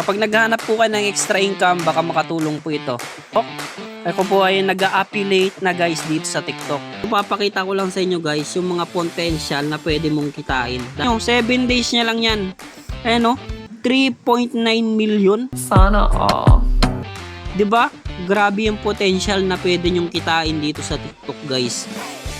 Kapag naghahanap po kayo ng extra income, baka makatulong po ito. Oh, ako po ay nag-affiliate na guys dito sa TikTok. Papakita ko lang sa inyo guys yung mga potential na pwede mong kitain. Yung 7 days niya lang yan. Ayan o, 3.9 million. Sana all. 'Di ba? Grabe yung potential na pwede nyong kitain dito sa TikTok, guys.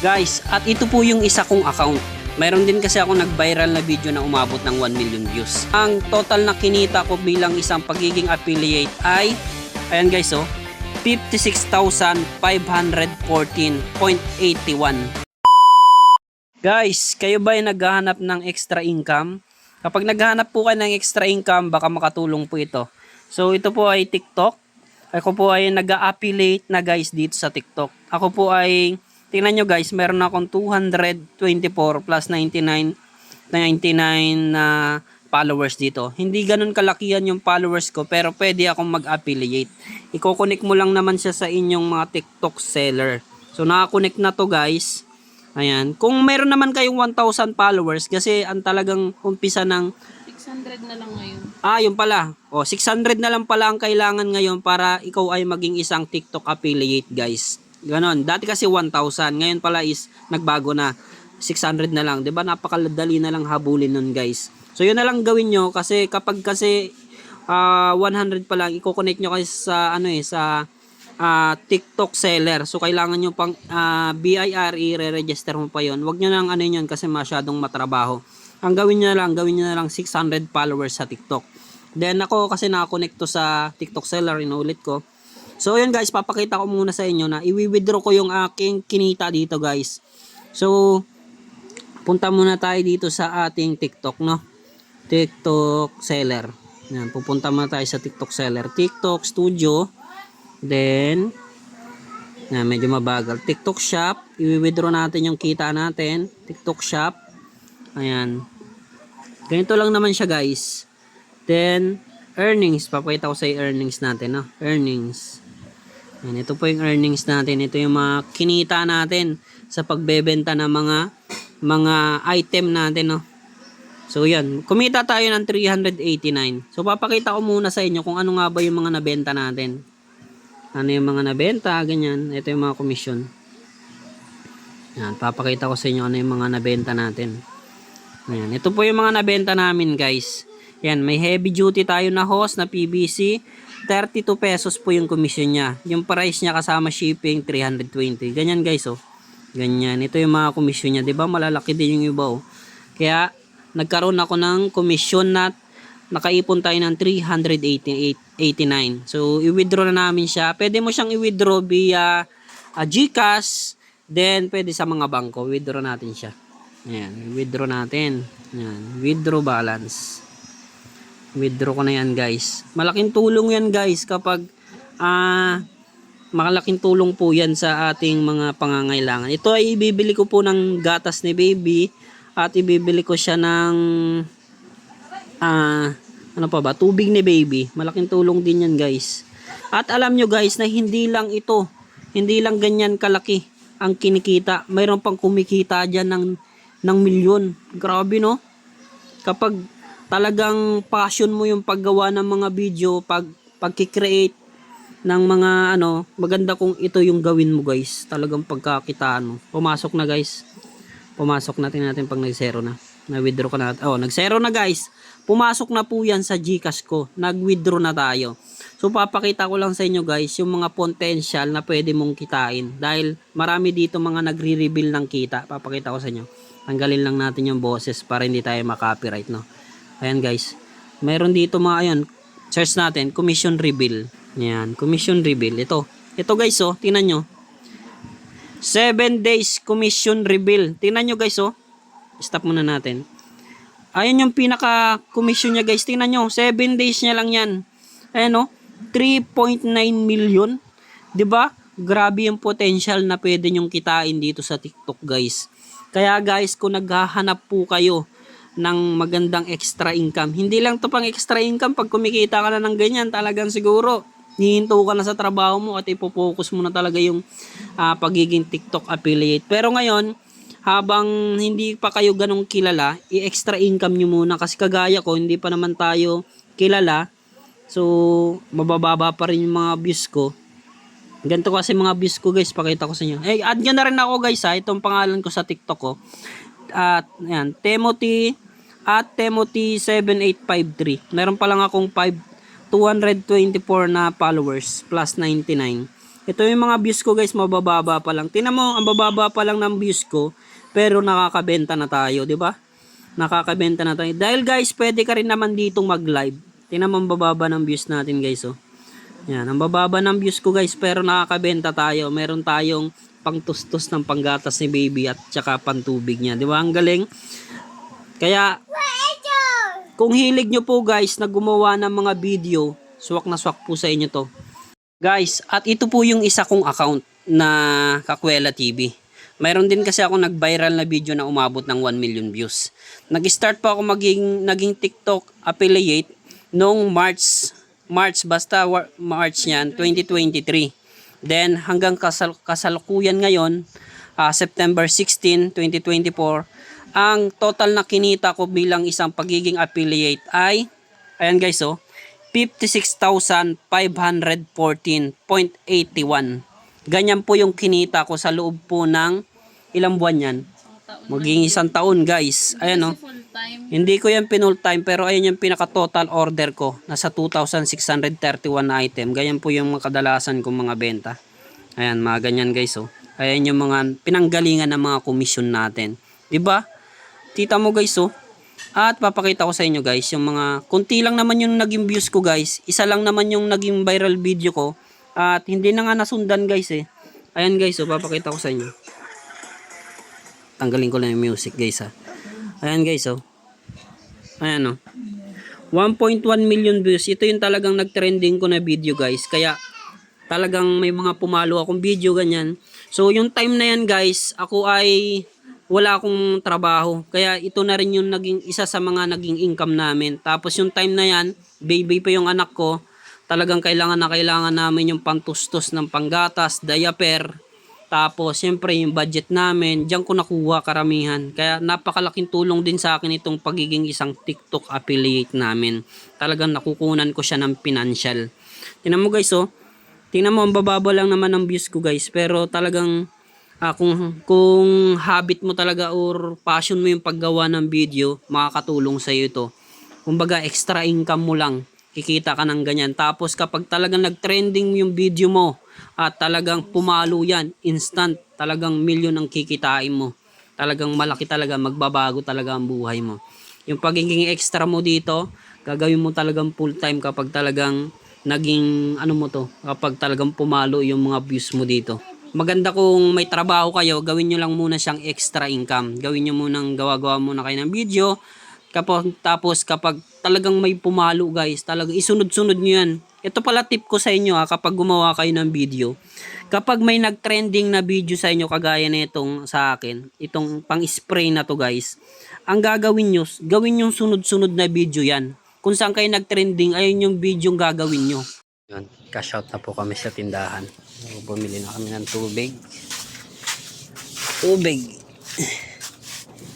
Guys, at ito po yung isa kong account. Mayroon din kasi ako nag-viral na video na umabot ng 1 million views. Ang total na kinita ko bilang isang pagiging affiliate ay, ayan guys oh, 56,514.81. Guys, kayo ba ay naghahanap ng extra income? Kapag naghahanap po kayo ng extra income, baka makatulong po ito. So, ito po ay TikTok. Ako po ay nag-affiliate na guys dito sa TikTok. Ako po ay, tingnan nyo guys, meron akong 224 plus 99, 99 na followers dito. Hindi ganun kalakihan yung followers ko, pero pwede akong mag-affiliate. Iko-connect mo lang naman siya sa inyong mga TikTok seller. So, nakakonect na to guys. Ayan. Kung meron naman kayong 1,000 followers, kasi ang talagang umpisa ng 600 na lang ngayon. Ah, yun pala. O, 600 na lang pala ang kailangan ngayon para ikaw ay maging isang TikTok affiliate, guys. Ganon. Dati kasi 1,000. Ngayon pala is nagbago na. 600 na lang. 'Di ba Napakadali na lang habulin nun, guys. So, yun na lang gawin nyo kasi kapag kasi ah, 100 pa lang, i-connect nyo kasi sa, ano eh, sa ah, TikTok seller. So, kailangan nyo pang ah, BIR, i-register mo pa yon Huwag nyo nang ano yun kasi masyadong matrabaho. Ang gawin nyo lang, gawin nyo na lang 600 followers sa TikTok. Then ako kasi nakakonect to sa TikTok seller, inulit ko. So yun guys, papakita ko muna sa inyo na i-withdraw ko yung aking kinita dito guys. So, punta muna tayo dito sa ating TikTok, no? TikTok seller. Yan, pupunta muna tayo sa TikTok seller. TikTok studio. Then, na medyo mabagal. TikTok shop, i-withdraw natin yung kita natin. TikTok shop. Ayan. Ganito lang naman siya guys. Then, earnings. Papakita ko sa earnings natin. No? Earnings. Ayan, ito po yung earnings natin. Ito yung mga kinita natin sa pagbebenta ng mga mga item natin. No? So, yan. Kumita tayo ng 389. So, papakita ko muna sa inyo kung ano nga ba yung mga nabenta natin. Ano yung mga nabenta, ganyan. Ito yung mga commission. Yan, papakita ko sa inyo ano yung mga nabenta natin. Ayan, ito po yung mga nabenta namin guys. Yan, may heavy duty tayo na hose na PVC. 32 pesos po yung commission niya. Yung price niya kasama shipping 320. Ganyan guys oh. Ganyan. Ito yung mga commission niya. 'Di ba Malalaki din yung iba oh. Kaya nagkaroon ako ng commission na nakaipon tayo ng 388.89. So, i-withdraw na namin siya. Pwede mo siyang i-withdraw via uh, GCash. Then, pwede sa mga bangko. Withdraw natin siya. Ayan, withdraw natin. Ayan, withdraw balance. Withdraw ko na yan guys. Malaking tulong yan guys kapag ah malaking tulong po yan sa ating mga pangangailangan. Ito ay ibibili ko po ng gatas ni baby at ibibili ko siya ng ah ano pa ba? Tubig ni baby. Malaking tulong din yan guys. At alam nyo guys na hindi lang ito, hindi lang ganyan kalaki ang kinikita. Mayroon pang kumikita dyan ng ng milyon. Grabe no? Kapag talagang passion mo yung paggawa ng mga video, pag pagki-create ng mga ano, maganda kung ito yung gawin mo guys. Talagang pagkakitaan mo. Pumasok na guys. Pumasok natin natin pag nag-zero na. Na-withdraw ka na. Oh, nag-zero na guys. Pumasok na po yan sa Gcash ko. Nag-withdraw na tayo. So papakita ko lang sa inyo guys yung mga potential na pwede mong kitain. Dahil marami dito mga nagre-reveal ng kita. Papakita ko sa inyo. Tanggalin lang natin yung boses para hindi tayo makopyright no. Ayan guys. Meron dito mga ayan. Search natin. Commission reveal. Ayan. Commission reveal. Ito. Ito guys oh. Tingnan nyo. 7 days commission reveal. Tingnan nyo guys oh. Stop muna natin. Ayan yung pinaka commission niya guys. Tingnan nyo. 7 days niya lang yan. Ayan oh. 3.9 million. 'Di ba? Grabe yung potential na pwede nyong kitain dito sa TikTok guys. Kaya guys, kung naghahanap po kayo ng magandang extra income, hindi lang to pang extra income pag kumikita ka na ng ganyan, talagang siguro hihinto ka na sa trabaho mo at ipopokus mo na talaga yung ah, pagiging TikTok affiliate. Pero ngayon, habang hindi pa kayo ganong kilala, i-extra income nyo muna kasi kagaya ko, hindi pa naman tayo kilala. So, mabababa pa rin yung mga views ko. Ganito kasi mga views ko guys, pakita ko sa inyo. Eh, add nyo na rin ako guys ha, itong pangalan ko sa TikTok ko. At, ayan, Timothy, at Timothy 7853. Meron pa lang akong 5, 224 na followers, plus 99. Ito yung mga views ko guys, mabababa pa lang. Tingnan mo, ang bababa pa lang ng views ko, pero nakakabenta na tayo, di ba? Nakakabenta na tayo. Dahil guys, pwede ka rin naman ditong mag-live. Tingnan mo bababa ng views natin guys, oh. Yan, ang bababa ng views ko guys, pero nakakabenta tayo. Meron tayong pangtustos ng panggatas ni baby at saka pantubig niya. Di ba? Ang galing. Kaya, kung hilig nyo po guys na gumawa ng mga video, swak na swak po sa inyo to. Guys, at ito po yung isa kong account na Kakwela TV. Mayroon din kasi ako nag-viral na video na umabot ng 1 million views. Nag-start po ako maging, naging TikTok affiliate noong March, March basta March yan, 2023. Then hanggang kasal, kasalukuyan ngayon, ah, September 16, 2024, ang total na kinita ko bilang isang pagiging affiliate ay, ayan guys oh, 56,514.81. Ganyan po yung kinita ko sa loob po ng ilang buwan yan. Maging isang taon guys. Ayan oh. Time. Hindi ko yan pinul time pero ayan yung pinaka total order ko. Nasa 2,631 na item. Ganyan po yung kadalasan kong mga benta. Ayan, mga ganyan guys oh. Ayan yung mga pinanggalingan ng mga komisyon natin. 'Di ba? Tita mo guys oh. At papakita ko sa inyo guys yung mga kunti lang naman yung naging views ko guys. Isa lang naman yung naging viral video ko. At hindi na nga nasundan guys eh. Ayan guys oh, papakita ko sa inyo. Tanggalin ko lang yung music guys ha. Ayan guys oh. Ayan oh. 1.1 million views. Ito yung talagang nag-trending ko na video guys. Kaya talagang may mga pumalo akong video ganyan. So yung time na yan guys, ako ay wala akong trabaho. Kaya ito na rin yung naging isa sa mga naging income namin. Tapos yung time na yan, baby pa yung anak ko. Talagang kailangan na kailangan namin yung pantustos ng panggatas, diaper. Tapos syempre yung budget namin, diyan ko nakuha karamihan. Kaya napakalaking tulong din sa akin itong pagiging isang TikTok affiliate namin. Talagang nakukunan ko siya ng financial. Tingnan mo guys oh. Tingnan mo, ang bababa lang naman ng views ko guys. Pero talagang ah, kung, kung habit mo talaga or passion mo yung paggawa ng video, makakatulong sa iyo ito. Kumbaga extra income mo lang. Kikita ka ng ganyan. Tapos kapag talagang nag-trending yung video mo at talagang pumalo yan, instant, talagang milyon ang kikitain mo. Talagang malaki talaga, magbabago talaga ang buhay mo. Yung pagiging extra mo dito, gagawin mo talagang full time kapag talagang naging ano mo to kapag talagang pumalo yung mga views mo dito. Maganda kung may trabaho kayo gawin nyo lang muna siyang extra income. Gawin nyo munang gawa-gawa muna kayo ng video. Kapag, tapos kapag talagang may pumalo guys talagang isunod-sunod nyo yan ito pala tip ko sa inyo ha kapag gumawa kayo ng video kapag may nag-trending na video sa inyo kagaya nitong sa akin itong pang spray na to guys ang gagawin nyo gawin yung sunod-sunod na video yan kung saan kayo nag-trending, ayun yung video yung gagawin nyo. Yun, cash out na po kami sa tindahan. Bumili na kami ng tubig. Tubig.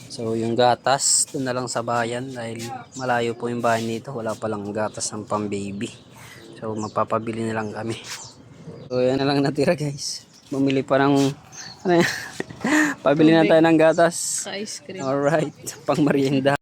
So, yung gatas, doon na lang sa bayan dahil malayo po yung bahay nito. Wala palang gatas ng pang-baby. So, magpapabili na lang kami. So, yan na lang natira guys. Bumili pa ng... Ano yan? Pabili na tayo ng gatas. Ice cream. Alright, pang merienda.